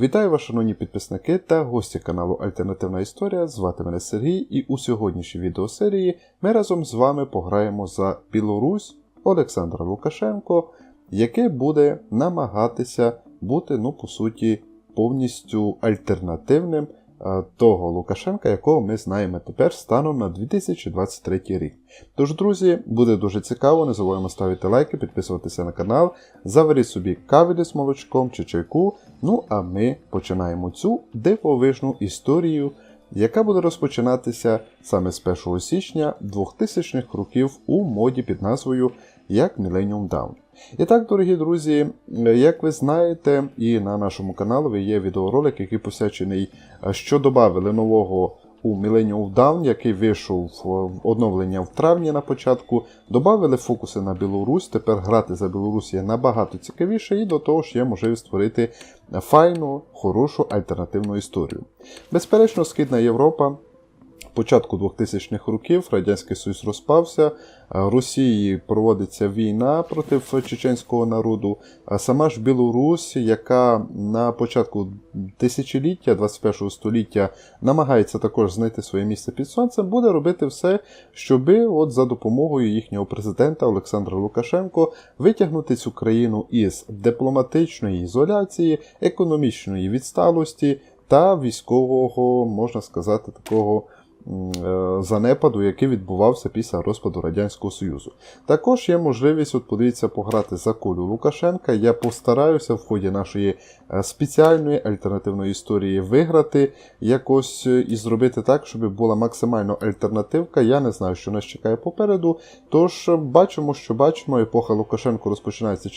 Вітаю вас, шановні підписники та гості каналу Альтернативна Історія. Звати мене Сергій, і у сьогоднішній відеосерії ми разом з вами пограємо за Білорусь Олександра Лукашенко, яке буде намагатися бути, ну, по суті, повністю альтернативним того Лукашенка, якого ми знаємо тепер станом на 2023 рік. Тож, друзі, буде дуже цікаво. Не забуваємо ставити лайки, підписуватися на канал, заваріть собі каві з молочком чи чайку. Ну а ми починаємо цю дивовижну історію, яка буде розпочинатися саме з 1 січня 2000-х років у моді під назвою як Millennium Down. І так, дорогі друзі, як ви знаєте, і на нашому каналі є відеоролик, який посвячений, що додали нового у Millennium Down, який вийшов в оновлення в травні на початку. Добавили фокуси на Білорусь. Тепер грати за Білорусь є набагато цікавіше, і до того ж є можливість створити файну, хорошу альтернативну історію. Безперечно, Східна Європа. Початку 2000-х років Радянський Союз розпався, Росії проводиться війна проти чеченського народу. А сама ж Білорусь, яка на початку тисячоліття 21 століття намагається також знайти своє місце під сонцем, буде робити все, щоби от за допомогою їхнього президента Олександра Лукашенко витягнути цю країну із дипломатичної ізоляції, економічної відсталості та військового, можна сказати, такого. Е, занепаду, який відбувався після розпаду Радянського Союзу. Також є можливість, от подивіться, пограти за Колю Лукашенка. Я постараюся в ході нашої е, спеціальної альтернативної історії виграти якось е, і зробити так, щоб була максимально альтернативка. Я не знаю, що нас чекає попереду. Тож бачимо, що бачимо. Епоха Лукашенко розпочинається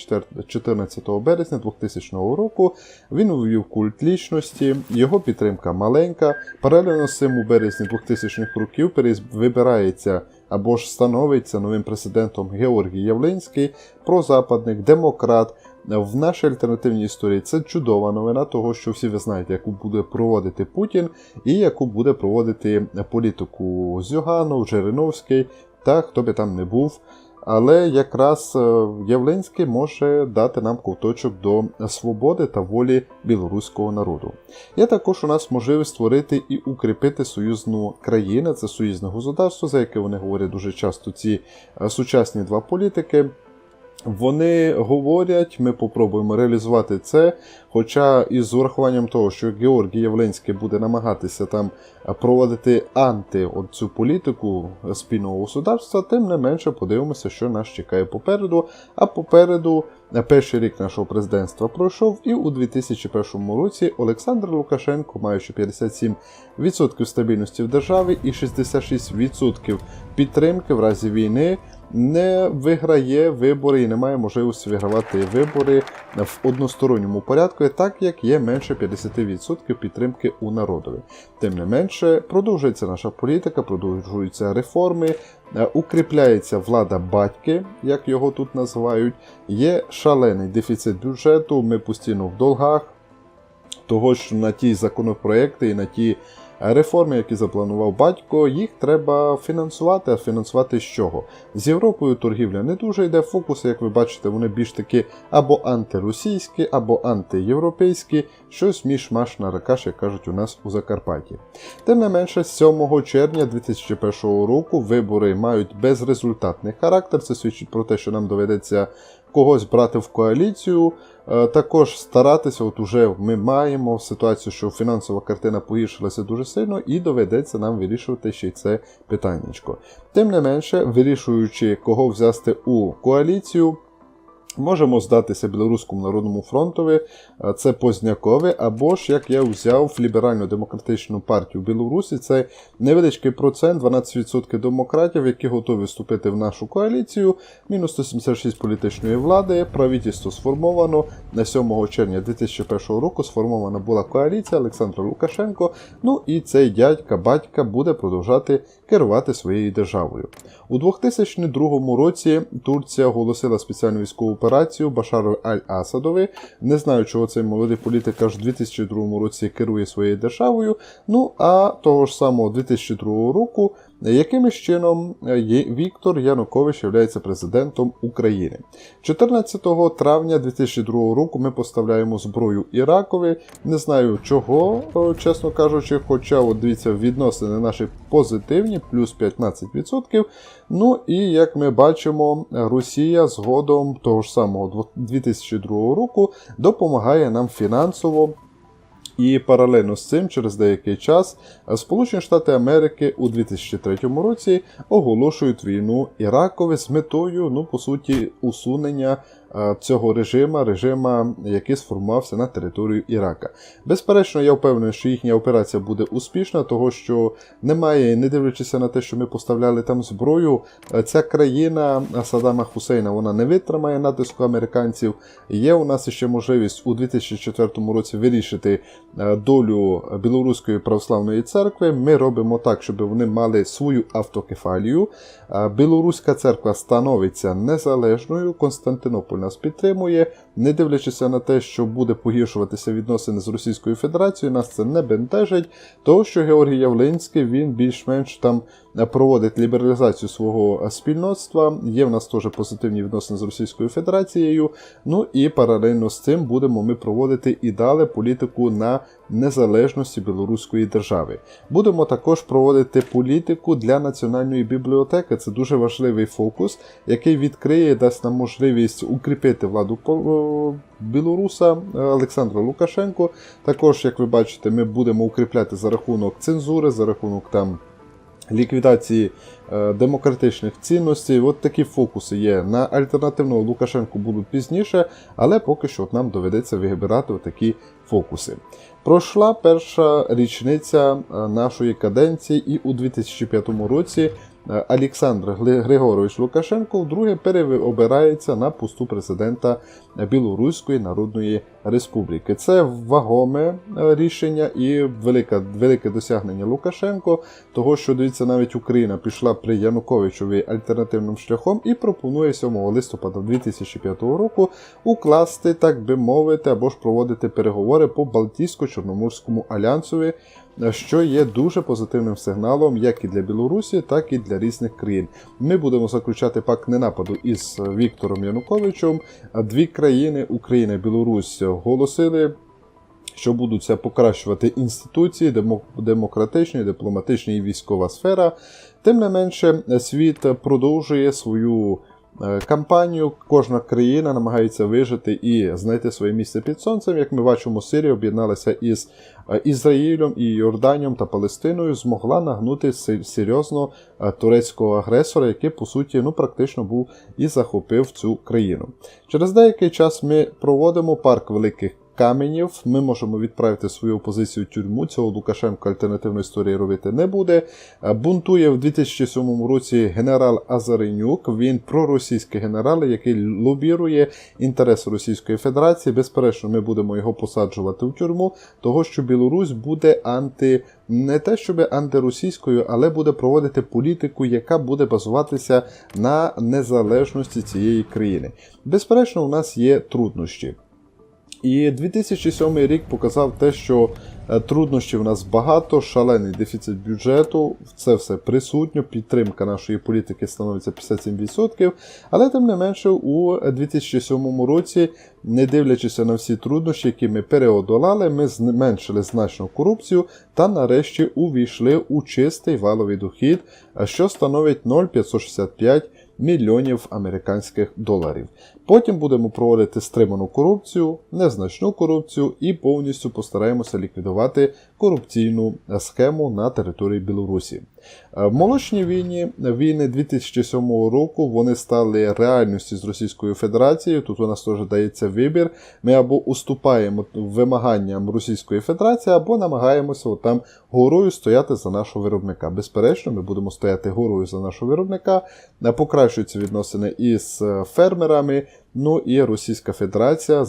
14 березня 2000 року. Він увів культ лічності, його підтримка маленька. Паралельно з цим у березні 2000 2000-х років вибирається або ж становиться новим президентом Георгій Явлинський, прозападник, демократ. В нашій альтернативній історії це чудова новина, того що всі ви знаєте, яку буде проводити Путін і яку буде проводити політику Зюганов, Жириновський та хто би там не був. Але якраз е, Явленський може дати нам ковточок до свободи та волі білоруського народу. Є також у нас можливість створити і укріпити союзну країну, це союзне государство, за яке вони говорять дуже часто ці е, сучасні два політики. Вони говорять, ми попробуємо реалізувати це. Хоча із урахуванням того, що Георгій Явленський буде намагатися там проводити анти цю політику спільного государства, тим не менше подивимося, що нас чекає попереду. А попереду перший рік нашого президентства пройшов, і у 2001 році Олександр Лукашенко, маючи 57% стабільності в державі і 66% підтримки в разі війни не виграє вибори і не має можливості вигравати вибори в односторонньому порядку, так як є менше 50% підтримки у народові. Тим не менше, продовжується наша політика, продовжуються реформи, е, укріпляється влада батьки, як його тут називають. Є шалений дефіцит бюджету. Ми постійно в долгах. Того ж на ті законопроекти і на ті Реформи, які запланував батько, їх треба фінансувати, а фінансувати з чого? З Європою торгівля не дуже йде. Фокуси, як ви бачите, вони більш таки або антиросійські, або антиєвропейські, щось між-маш на ракаш, як кажуть у нас у Закарпатті. Тим не менше, 7 червня 2001 року вибори мають безрезультатний характер. Це свідчить про те, що нам доведеться когось брати в коаліцію. Е, також старатися, от уже ми маємо ситуацію, що фінансова картина погіршилася дуже сильно, і доведеться нам вирішувати ще й це питання. Тим не менше, вирішуючи, кого взяти у коаліцію. Можемо здатися Білоруському народному фронтові, це Познякове, або ж, як я взяв ліберально-демократичну партію в Білорусі, це невеличкий процент, 12% демократів, які готові вступити в нашу коаліцію. Мінус 176 політичної влади. Правительство сформовано на 7 червня 2001 року. Сформована була коаліція Олександра Лукашенко. Ну і цей дядька, батька буде продовжати керувати своєю державою. У 2002 році Турція оголосила спеціальну військову операцію Башару Аль-Асадові. Не знаю, чого цей молодий політик аж у 2002 році керує своєю державою. Ну а того ж самого 2002 року якимось чином е, Віктор Янукович є президентом України. 14 травня 2002 року ми поставляємо зброю Іракові. Не знаю чого, е, чесно кажучи, хоча от дивіться, відносини наші позитивні, плюс 15%. Ну і як ми бачимо, Росія згодом того ж самого 2002 року допомагає нам фінансово. І паралельно з цим, через деякий час, е, Сполучені Штати Америки у 2003 році оголошують війну Іракові з метою, ну по суті, усунення е, цього режима, режима, який сформувався на територію Ірака. Безперечно, я впевнений, що їхня операція буде успішна, того що немає, не дивлячись на те, що ми поставляли там зброю, е, ця країна Саддама Хусейна вона не витримає натиску американців. Є у нас ще можливість у 2004 році вирішити долю Білоруської православної церкви. Ми робимо так, щоб вони мали свою автокефалію. Е, Білоруська церква становиться незалежною. Константинополь нас підтримує, не дивлячися на те, що буде погіршуватися відносини з Російською Федерацією, нас це не бентежить. Того, що Георгій Явлинський він більш-менш там проводить лібералізацію свого спільноцтва. Є в нас теж позитивні відносини з Російською Федерацією. Ну і паралельно з цим будемо ми проводити і далі політику на незалежності білоруської держави. Будемо також проводити політику для національної бібліотеки. Це дуже важливий фокус, який відкриє, дасть нам можливість укріпити владу по- білоруса е, Олександра Лукашенко. Також, як ви бачите, ми будемо укріпляти за рахунок цензури, за рахунок там. Ліквідації е, демократичних цінностей, от такі фокуси є. На альтернативного Лукашенку будуть пізніше, але поки що нам доведеться вибирати такі фокуси. Пройшла перша річниця е, нашої каденції, і у 2005 році Олександр Григорович Лукашенко вдруге переобирається на посту президента Білоруської Народної Республіки. Це вагоме е, рішення і велика, велике досягнення Лукашенко, того, що дивіться, навіть Україна пішла при Януковичові альтернативним шляхом і пропонує 7 листопада 2005 року укласти, так би мовити, або ж проводити переговори по Балтійсько-Чорноморському альянсові, е, що є дуже позитивним сигналом як і для Білорусі, так і для різних країн. Ми будемо заключати пакт ненападу із Віктором Януковичем. Дві країни Україна і Білорусь оголосили. Що будуть це покращувати інституції, демо- демократичні, дипломатичні і військова сфера. Тим не менше, світ продовжує свою кампанію. Кожна країна намагається вижити і знайти своє місце під сонцем. Як ми бачимо, Сирія об'єдналася із е, Ізраїлем і Йорданієм та Палестиною, змогла нагнути серйозно е, турецького агресора, який по суті ну практично був і захопив цю країну. Через деякий час ми проводимо парк великих. Каменів ми можемо відправити свою опозицію в тюрму. Цього Лукашенко альтернативної історії робити не буде. Е, Бунтує в 2007 році генерал Азаренюк. Він проросійський генерал, який лобірує інтереси Російської Федерації. Безперечно, ми будемо його посаджувати в тюрму, того що Білорусь буде анти. Не те, щоб антиросійською, але буде проводити політику, яка буде базуватися на незалежності цієї країни. Безперечно, у нас є труднощі. І 2007 рік показав те, що е, труднощів у нас багато, шалений дефіцит бюджету, це все присутньо, підтримка нашої політики становиться 57%. Але тим не менше, у 2007 році, не дивлячись на всі труднощі, які ми переодолали, ми зменшили значно корупцію та нарешті увійшли у чистий валовий дохід, е, що становить 0,565 мільйонів американських доларів. Потім будемо проводити стриману корупцію, незначну корупцію і повністю постараємося ліквідувати корупційну схему на території Білорусі. Е, Молочні війни, війни 2007 року вони стали реальністю з Російською Федерацією. Тут у нас теж дається вибір. Ми або уступаємо вимаганням Російської Федерації, або намагаємося там горою стояти за нашого виробника. Безперечно, ми будемо стояти горою за нашого виробника, Е, покращуються відносини із е, фермерами. Ну і Російська Федерація,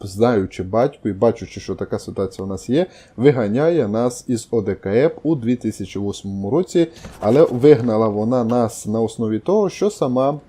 знаючи батьку і бачучи, що така ситуація у нас є, виганяє нас із ОДКЕП у 2008 році, але вигнала вона нас на основі того, що сама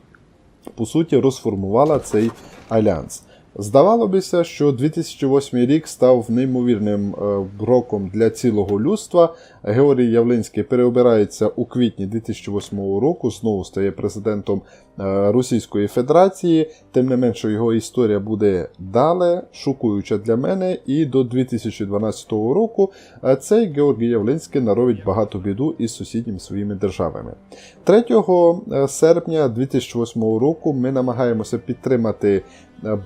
по суті розформувала цей альянс. Здавало бися, що 2008 рік став неймовірним е, роком для цілого людства. Георгій Явлинський переобирається у квітні 2008 року, знову стає президентом е, Російської Федерації. Тим не менше, його історія буде далі, шокуюча для мене. І до 2012 року е, цей Георгій Явлинський наробить багато біду із сусідніми своїми державами. 3 е, серпня 2008 року ми намагаємося підтримати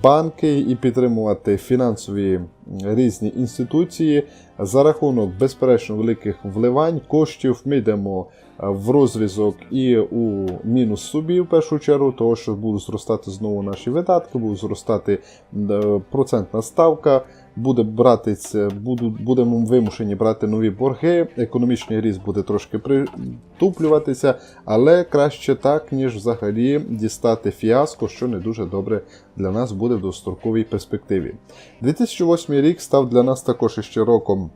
банки і підтримувати фінансові різні інституції за рахунок безперечно великих вливань коштів. Ми йдемо е, в розрізок і у мінус собі в першу чергу, того що будуть зростати знову наші видатки, будуть зростати е, процентна ставка. Буде братися, буду, будемо вимушені брати нові борги, економічний ріст буде трошки притуплюватися, але краще так, ніж взагалі дістати фіаско, що не дуже добре для нас буде в достроковій перспективі. 2008 рік став для нас також іще роком.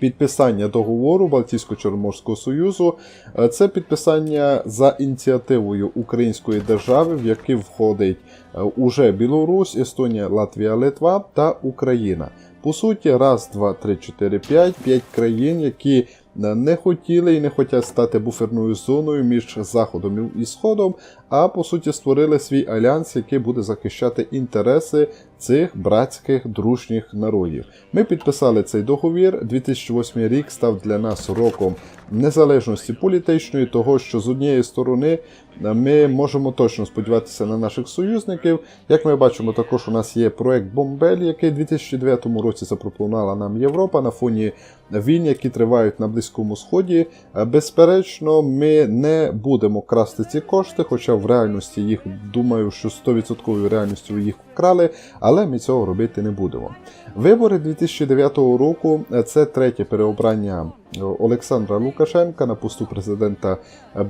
Підписання договору Балтійсько-Чорноморського Союзу Е, це підписання за ініціативою Української держави, в який входить е, уже Білорусь, Естонія, Латвія, Литва та Україна. По суті, раз, два, три, чотири, п'ять, п'ять країн, які е, не хотіли і не хочуть стати буферною зоною між Заходом і Сходом, а по суті створили свій альянс, який буде захищати інтереси цих братських дружніх народів. Ми підписали цей договір. 2008 рік став для нас роком незалежності політичної, того що з однієї сторони ми можемо точно сподіватися на наших союзників. Як ми бачимо, також у нас є проект Бомбель, який у 2009 році запропонувала нам Європа на фоні війн, які тривають на Близькому Сході. Безперечно, ми не будемо красти ці кошти, хоча в реальності їх думаю, що 100% реальністю їх вкрали, але ми цього робити не будемо. Вибори 2009 року е, це третє переобрання е, Олександра Лукашенка на посту президента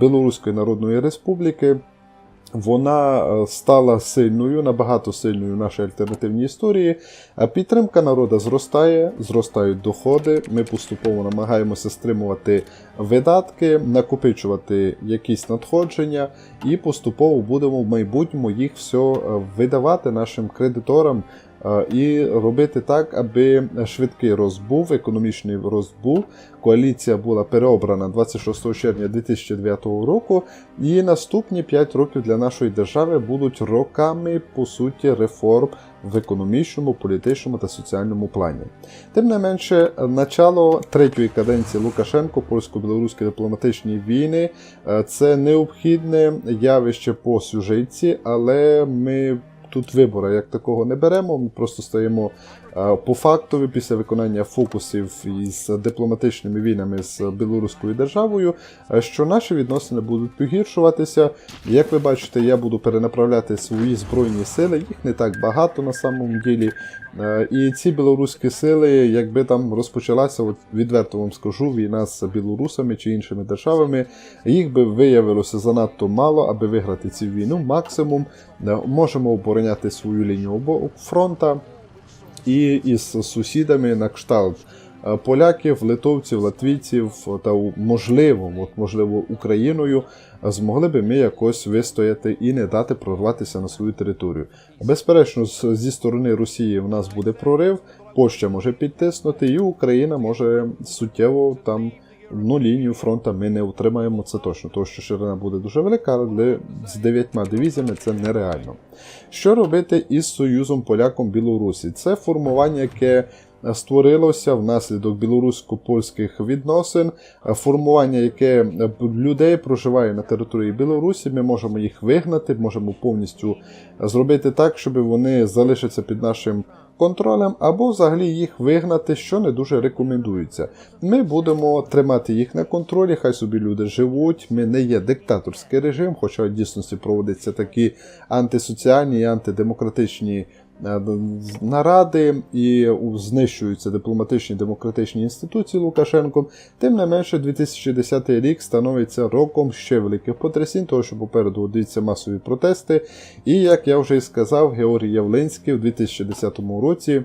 Білоруської Народної Республіки. Вона е, стала сильною, набагато сильною в нашій альтернативній історії. А Підтримка народу зростає, зростають доходи. Ми поступово намагаємося стримувати видатки, накопичувати якісь надходження, і поступово будемо в майбутньому їх все видавати нашим кредиторам. Е, І робити так, аби швидкий рост був, економічний рост був. Коаліція була переобрана 26 червня 2009 року, і наступні 5 років для нашої держави будуть роками, по суті, реформ в економічному, політичному та соціальному плані. Тим не менше, начало третьої каденції Лукашенко польсько-білоруської дипломатичної війни е, це необхідне явище по сюжетці, але ми. Тут вибора як такого не беремо, ми просто стаємо по фактові після виконання фокусів із дипломатичними війнами з білоруською державою, що наші відносини будуть погіршуватися. Як ви бачите, я буду перенаправляти свої збройні сили, їх не так багато на самому ділі. І ці білоруські сили, якби там розпочалася, от відверто вам скажу, війна з білорусами чи іншими державами, їх би виявилося занадто мало, аби виграти цю війну. Максимум можемо обороняти свою лінію фронта і із сусідами на кшталт е, поляків, литовців, латвійців та у- можливо, от, можливо, Україною е, змогли би ми якось вистояти і не дати прорватися на свою територію. Безперечно, зі сторони Росії в нас буде прорив, Польща може підтиснути, і Україна може суттєво там. Ну, лінію фронту ми не утримаємо, це точно, тому що ширина буде дуже велика, але з дев'ятьма дивізіями це нереально. Що робити із Союзом поляком Білорусі? Це формування, яке створилося внаслідок білорусько-польських відносин, формування, яке людей проживає на території Білорусі. Ми можемо їх вигнати, можемо повністю зробити так, щоб вони залишаться під нашим контролем, або взагалі їх вигнати, що не дуже рекомендується. Ми будемо тримати їх на контролі, хай собі люди живуть. Ми не є диктаторський режим, хоча в дійсності проводяться такі антисоціальні і антидемократичні наради і знищуються дипломатичні демократичні інституції Лукашенком. Тим не менше, 2010 рік становиться роком ще великих потрясінь, того що попереду дивіться масові протести. І як я вже і сказав, Георгій Явлинський у 2010 році.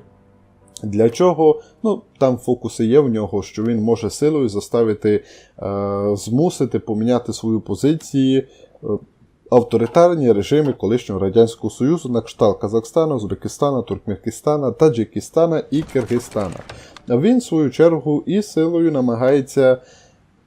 Для чого? Ну, там фокуси є в нього, що він може силою заставити, е, змусити поміняти свою позицію. Е, авторитарні режими колишнього Радянського Союзу на кшталт Казахстана, Узбекистана, Туркменістана, Таджикистана і Киргизстана. Він, в свою чергу, і силою намагається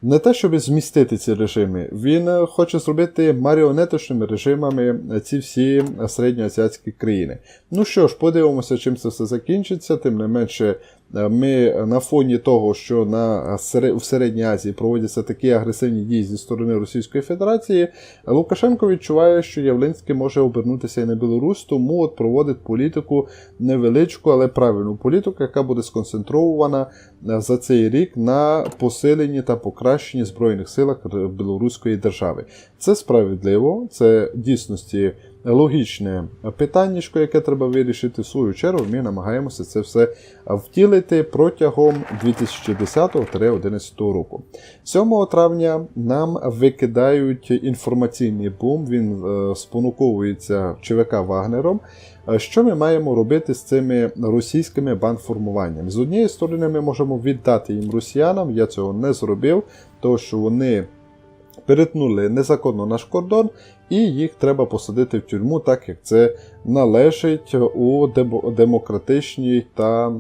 не те, щоб змістити ці режими, він е, хоче зробити маріонеточними режимами ці всі середньоазіатські країни. Ну що ж, подивимося, чим це все закінчиться. Тим не менше, е, ми на фоні того, що на в Середній Азії проводяться такі агресивні дії зі сторони Російської Федерації, Лукашенко відчуває, що Явлинський може обернутися і на Білорусь, тому от проводить політику невеличку, але правильну політику, яка буде сконцентрована е, за цей рік на посиленні та покращенні збройних силах Білоруської держави. Це справедливо, це дійсності логічне питаннячко, яке треба вирішити. В свою чергу ми намагаємося це все втілити протягом 2010-2011 року. 7 травня нам викидають інформаційний бум, він е, спонуковується ЧВК Вагнером. Е, Що ми маємо робити з цими російськими бандформуваннями? З однієї сторони, ми можемо віддати їм росіянам, я цього не зробив, тому що вони перетнули незаконно наш кордон, і їх треба посадити в тюрму, так як це належить у демократичній та е,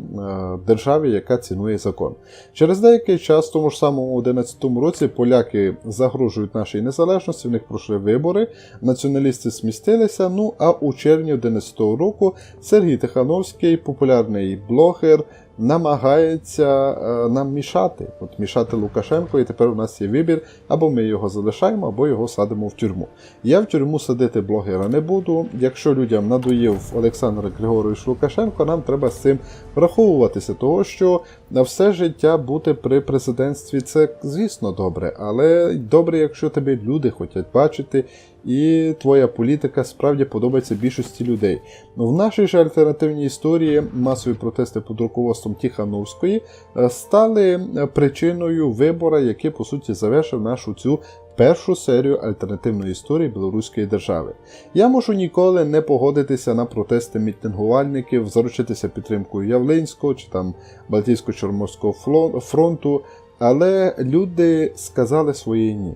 державі, яка цінує закон. Через деякий час, в тому ж самому 11-му році, поляки загрожують нашій незалежності, в них пройшли вибори, націоналісти смістилися. Ну а у червні 11-го року Сергій Тихановський, популярний блогер, намагається е, нам мішати. От мішати Лукашенко, і тепер у нас є вибір, або ми його залишаємо, або його садимо в тюрму. Я в тюрму садити блогера не буду. Якщо людям надоїв Олександр Григорович Лукашенко, нам треба з цим враховуватися, того що на все життя бути при президентстві це, звісно, добре, але добре, якщо тебе люди хочуть бачити. І твоя політика справді подобається більшості людей. Ну, в нашій ж альтернативній історії масові протести під руководством Тихановської е, стали е, причиною вибора, який по суті завершив нашу цю першу серію альтернативної історії білоруської держави. Я можу ніколи не погодитися на протести мітингувальників, заручитися підтримкою Явлинського чи там Балтійсько-Чорноморського фронту, але люди сказали своє ні.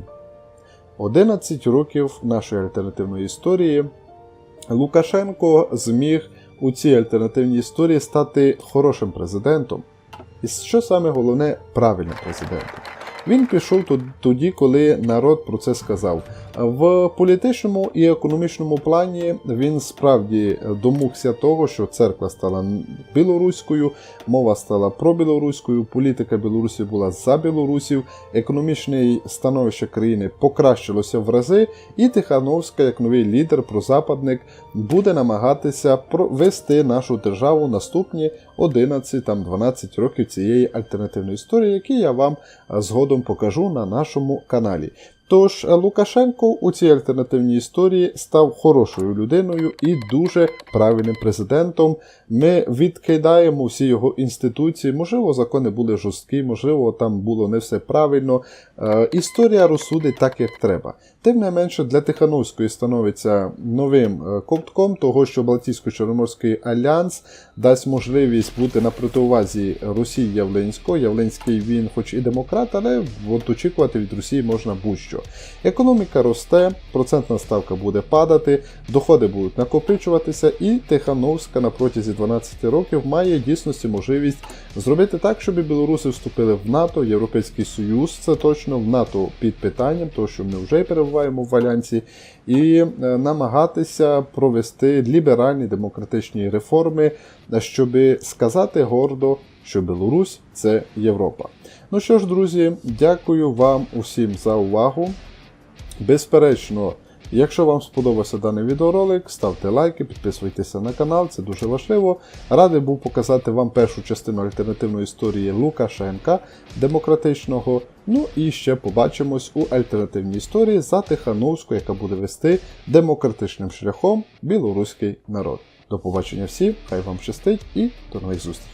11 років нашої альтернативної історії Лукашенко зміг у цій альтернативній історії стати хорошим президентом. І що саме головне, правильним президентом. Він пішов тоді, коли народ про це сказав. В політичному і економічному плані він справді домогся того, що церква стала білоруською, мова стала пробілоруською, політика Білорусі була за білорусів, економічне становище країни покращилося в рази, і Тихановська, як новий лідер, прозападник, буде намагатися провести нашу державу наступні 11-12 років цієї альтернативної історії, які я вам е, згодом покажу на нашому каналі. Тож е, Лукашенко у цій альтернативній історії став хорошою людиною і дуже правильним президентом. Ми відкидаємо всі його інституції. Можливо, закони були жорсткі, можливо, там було не все правильно. Е, Історія розсудить так, як треба. Тим не менше, для Тихановської становиться новим е, ковтком того, що Балтійсько-Чорноморський альянс дасть можливість бути на противазі Росії Явленського. Явленський він, хоч і демократ, але от очікувати від Росії можна будь-що. Економіка росте, процентна ставка буде падати, доходи будуть накопичуватися, і Тихановська на протязі 12 років має дійсності можливість зробити так, щоб білоруси вступили в НАТО, Європейський Союз, це точно в НАТО під питанням, тому що ми вже перебуваємо в Альянсі, і е, намагатися провести ліберальні демократичні реформи, щоб сказати гордо, що Білорусь це Європа. Ну що ж, друзі, дякую вам усім за увагу. Безперечно, якщо вам сподобався даний відеоролик, ставте лайки, підписуйтеся на канал, це дуже важливо. Радий був показати вам першу частину альтернативної історії Лукашенка демократичного. Ну і ще побачимось у альтернативній історії за Тихановську, яка буде вести демократичним шляхом білоруський народ. До побачення всім, хай вам щастить і до нових зустрічей.